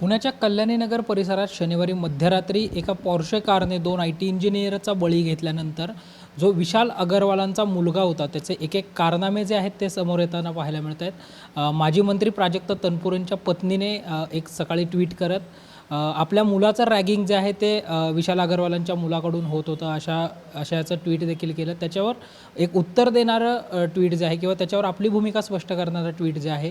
पुण्याच्या कल्याणीनगर परिसरात शनिवारी मध्यरात्री एका पॉर्शे कारने दोन आय टी इंजिनियरचा बळी घेतल्यानंतर जो विशाल अगरवालांचा मुलगा होता त्याचे एक एक कारनामे जे आहेत ते समोर येताना पाहायला मिळत आहेत माजी मंत्री प्राजक्त तनपुरेंच्या पत्नीने एक सकाळी ट्विट करत आपल्या मुलाचं रॅगिंग जे आहे ते विशाल अगरवालांच्या मुलाकडून होत होतं. अशा अशाचं ट्विट देखील केलं. त्याच्यावर एक उत्तर देणारं ट्विट जे आहे किंवा त्याच्यावर आपली भूमिका स्पष्ट करणारं ट्विट जे आहे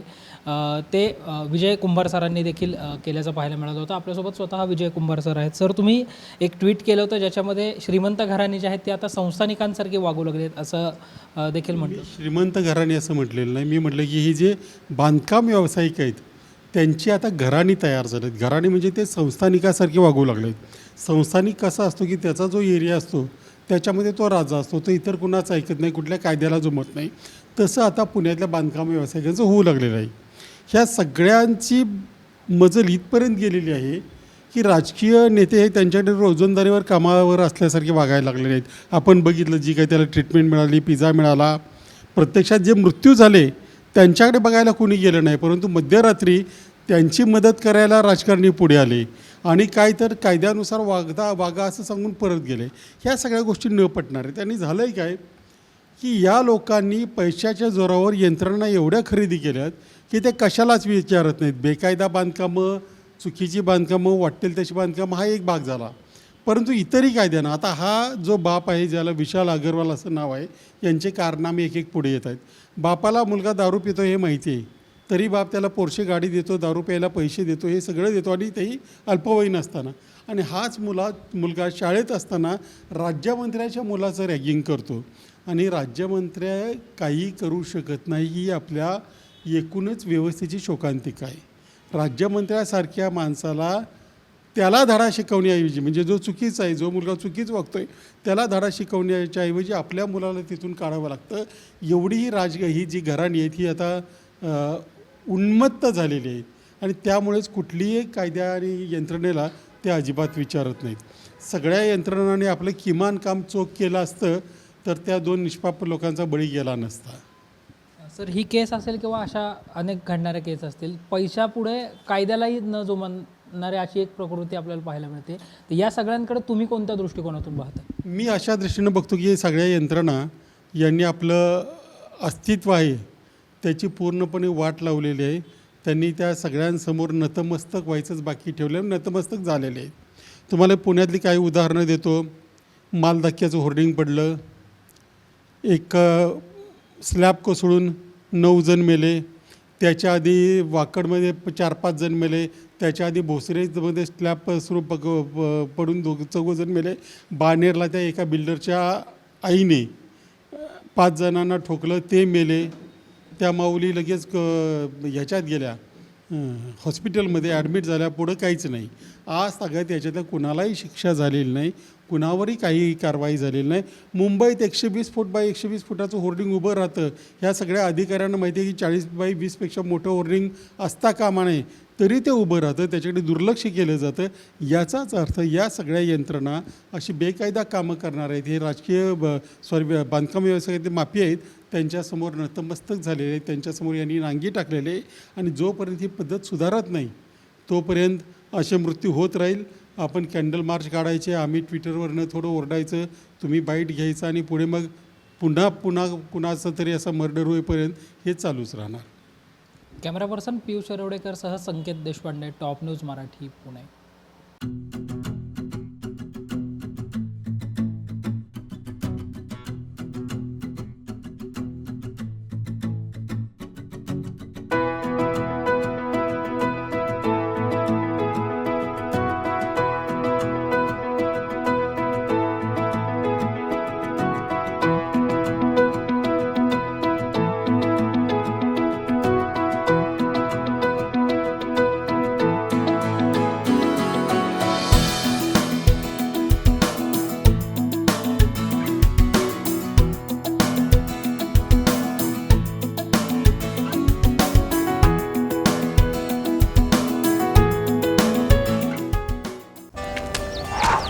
ते विजय कुंभार सरांनी देखील केल्याचं पाहायला मिळालं होतं. आपल्यासोबत स्वतः विजय कुंभार सर आहेत. सर तुम्ही एक ट्विट केलं होतं ज्याच्यामध्ये श्रीमंत घराणी जे आहेत ते आता संस्थानिकांसारखे वागू लागले आहेत असं देखील म्हटलं. श्रीमंत घराणी असं म्हटलेलं नाही. मी म्हटलं की ही जे बांधकाम व्यावसायिक आहेत त्यांची आता घराणी तयार झालेत. घराणी म्हणजे ते संस्थानिकासारखे वागू लागलेत. संस्थानिक कसा असतो की त्याचा जो एरिया असतो त्याच्यामध्ये तो राजा असतो तो इतर कुणाचं ऐकत नाही कुठल्या कायद्याला जमत नाही. तसं आता पुण्यातल्या बांधकाम व्यावसायिकांचं होऊ लागलेलं आहे. ह्या सगळ्यांची मजल इथपर्यंत गेलेली आहे की राजकीय नेते हे त्यांच्याकडे रोजंदारीवर कामावर असल्यासारखे वागायला लागलेले आहेत. आपण बघितलं जी काही त्याला ट्रीटमेंट मिळाली पिझ्झा मिळाला प्रत्यक्षात जे मृत्यू झाले त्यांच्याकडे बघायला कोणी गेलं नाही परंतु मध्यरात्री त्यांची मदत करायला राजकारणी पुढे आले आणि काय तर कायद्यानुसार वागदा वागा असं सांगून परत गेले. ह्या सगळ्या गोष्टी न पटणार. आहेत त्यांनी झालं आहे काय? की या लोकांनी पैशाच्या जोरावर यंत्रणा एवढ्या खरेदी केल्यात की ते कशालाच विचारत नाहीत. बेकायदा बांधकामं चुकीची बांधकामं वाटतील तशी बांधकामं हा एक भाग झाला. परंतु इतरही कायद्यांना आता हा जो बाप आहे ज्याला विशाल अगरवाल असं नाव आहे यांचे कारनामे एक एक पुढे येत आहेत. बापाला मुलगा दारू पितो हे माहिती आहे. तरी बाप त्याला पोरशे गाडी देतो दारू प्यायला पैसे देतो हे सगळं देतो आणि तेही अल्पवयीन असताना. आणि हाच मुला मुलगा शाळेत असताना राज्यमंत्र्याच्या मुलाचं रॅगिंग करतो. आणि राज्यमंत्र्या काही करू शकत नाही ही आपल्या एकूणच व्यवस्थेची शोकांतिका आहे. राज्यमंत्र्यासारख्या माणसाला त्याला धडा शिकवण्याऐवजी म्हणजे जो चुकीचा आहे जो मुलगा चुकीच वागतोय त्याला धडा शिकवण्याच्या ऐवजी आपल्या मुलाला तिथून काढावं लागतं. एवढी ही राज ही जी घराणी आहेत ही आता उन्मत्त झालेली आहेत आणि त्यामुळेच कुठलीही कायद्या आणि यंत्रणेला ते अजिबात विचारत नाहीत. सगळ्या यंत्रणांनी आपलं किमान काम चोख केलं असतं तर त्या दोन निष्पाप लोकांचा बळी गेला नसता. सर ही केस असेल किंवा अशा अनेक घडणाऱ्या केस असतील पैशापुढे कायद्यालाही न जोमान जुमानणारी अशी एक प्रकृती आपल्याला पाहायला मिळते. तर या सगळ्यांकडे तुम्ही कोणत्या दृष्टिकोनातून पाहता? मी अशा दृष्टीनं बघतो की सगळ्या यंत्रणा यांनी आपलं अस्तित्व आहे त्याची पूर्णपणे वाट लावलेली आहे. त्यांनी त्या सगळ्यांसमोर नतमस्तक व्हायचंच बाकी ठेवलं नतमस्तक झालेले आहे. तुम्हाला पुण्यातली काही उदाहरणं देतो. मालधक्क्याचं होर्डिंग पडलं. एक स्लॅब कोसळून नऊ जण मेले. त्याच्या आधी वाकडमध्ये चार पाच जण मेले. त्याच्या आधी भोसरेमध्ये स्लॅब सुरू पक पडून दोघ चौघजण मेले. बाणेरला त्या एका बिल्डरच्या आईने पाच जणांना ठोकलं ते मेले. त्या माऊली लगेच क ह्याच्यात गेल्या. हॉस्पिटलमध्ये ॲडमिट झाल्या पुढं काहीच नाही. आज सगळ्यात त्याच्यातल्या कुणालाही शिक्षा झालेली नाही कुणावरही काही कारवाई झालेली नाही. मुंबईत एकशे वीस फूट बाय एकशे वीस फुटाचं होर्डिंग उभं राहतं. ह्या सगळ्या अधिकाऱ्यांना माहिती आहे की चाळीस बाय वीसपेक्षा मोठं होर्डिंग असता कामा नये तरी ते उभं राहतं. त्याच्याकडे दुर्लक्ष केलं जातं. याचाच अर्थ या सगळ्या यंत्रणा अशी बेकायदा कामं करणार आहेत. हे राजकीय ब सॉरी बांधकाम व्यवसायातील माफी आहेत. त्यांच्यासमोर नतमस्तक झालेले त्यांच्यासमोर यांनी नांगी टाकलेले आहे. आणि जोपर्यंत ही पद्धत सुधारत नाही तोपर्यंत असे मृत्यू होत राहील. आपण कॅन्डल मार्च काढायचे आम्ही ट्विटरवरनं थोडं ओरडायचं तुम्ही बाईट घ्यायचं आणि पुढे मग पुन्हा पुन्हा कुणाचं तरी असं मर्डर होईपर्यंत हे चालूच राहणार. कॅमेरा पर्सन पियुष शिरोडेकर सह Sanket Deshpande top news Marathi Pune.